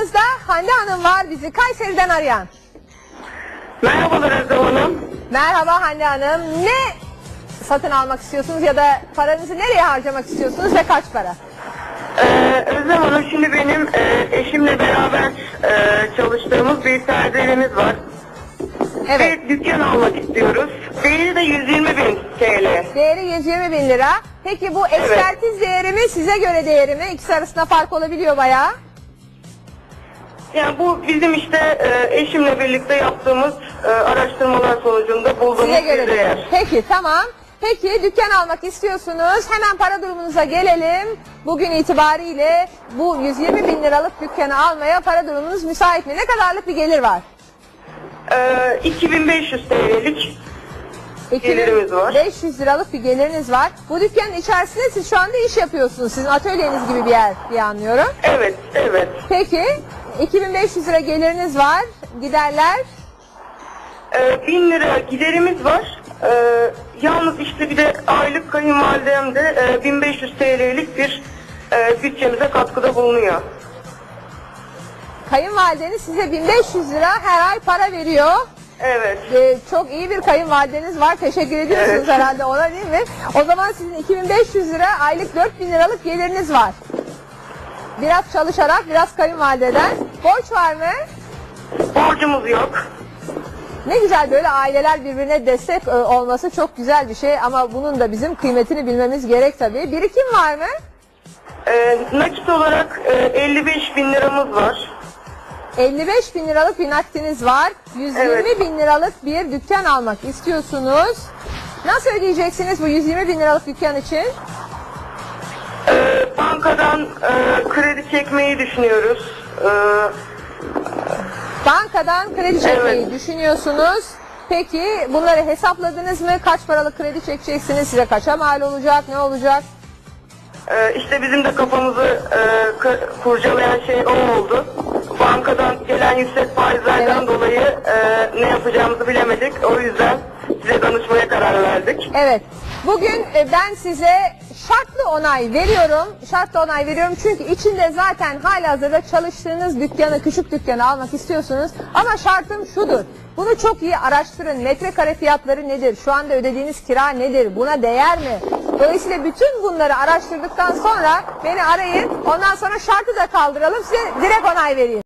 Yanımızda Hande Hanım var bizi Kayseri'den arayan. Merhabalar Özlem Hanım. Merhaba Hande Hanım. Ne satın almak istiyorsunuz ya da paranızı nereye harcamak istiyorsunuz ve kaç para? Ee, Özlem Hanım şimdi benim e, eşimle beraber e, çalıştığımız bir tercihimiz var. Evet. Bir dükkan almak istiyoruz. Değeri de 120 bin TL. Değeri 120 bin lira. Peki bu ekspertiz değeri mi size göre değeri mi? İkisi arasında fark olabiliyor bayağı. Yani bu bizim işte e, eşimle birlikte yaptığımız e, araştırmalar sonucunda bulduğumuz Size bir göre değer. Peki tamam. Peki dükkan almak istiyorsunuz. Hemen para durumunuza gelelim. Bugün itibariyle bu 120 bin liralık dükkanı almaya para durumunuz müsait mi? Ne kadarlık bir gelir var? Ee, 2500 TL'lik Gelirimiz var. 500 liralık bir geliriniz var. Bu dükkanın içerisinde siz şu anda iş yapıyorsunuz. Sizin atölyeniz gibi bir yer diye anlıyorum. evet evet. Peki 2500 lira geliriniz var. Giderler Ee, 1000 lira giderimiz var. Ee, yalnız işte bir de aylık kayınvalidemde e, 1500 TL'lik bir e, bütçemize katkıda bulunuyor. kayınvalideniz size 1500 lira her ay para veriyor. Evet. Ee, çok iyi bir kayınvalideniz var. Teşekkür ediyorsunuz Evet. herhalde ona değil mi? O zaman sizin 2500 lira aylık 4000 liralık geliriniz var. Biraz çalışarak biraz kayınvalideden. Borç var mı? Borcumuz yok. Ne güzel böyle aileler birbirine destek e, olması çok güzel bir şey ama bunun da bizim kıymetini bilmemiz gerek tabii. Birikim var mı? Ee, nakit olarak e, 55 bin liramız var. 55 bin liralık bir nakdiniz var. 120 Evet. bin liralık bir dükkan almak istiyorsunuz. Nasıl ödeyeceksiniz bu 120 bin liralık dükkan için? Bankadan e, kredi çekmeyi düşünüyoruz. Ee, Bankadan kredi çekmeyi Evet. düşünüyorsunuz. Peki bunları hesapladınız mı? Kaç paralık kredi çekeceksiniz? Size kaça mal olacak? Ne olacak? e, işte bizim de kafamızı e, kurcalayan şey o oldu. Bankadan gelen yüksek faizlerden Evet. dolayı e, ne yapacağımızı bilemedik. O yüzden Evet. Bugün e, ben size şartlı onay veriyorum. Şartlı onay veriyorum çünkü içinde zaten halihazırda çalıştığınız dükkanı, küçük dükkanı almak istiyorsunuz. Ama şartım şudur. Bunu çok iyi araştırın. Metrekare fiyatları nedir? Şu anda ödediğiniz kira nedir? Buna değer mi? Dolayısıyla bütün bunları araştırdıktan sonra beni arayın. Ondan sonra şartı da kaldıralım. Size direkt onay vereyim.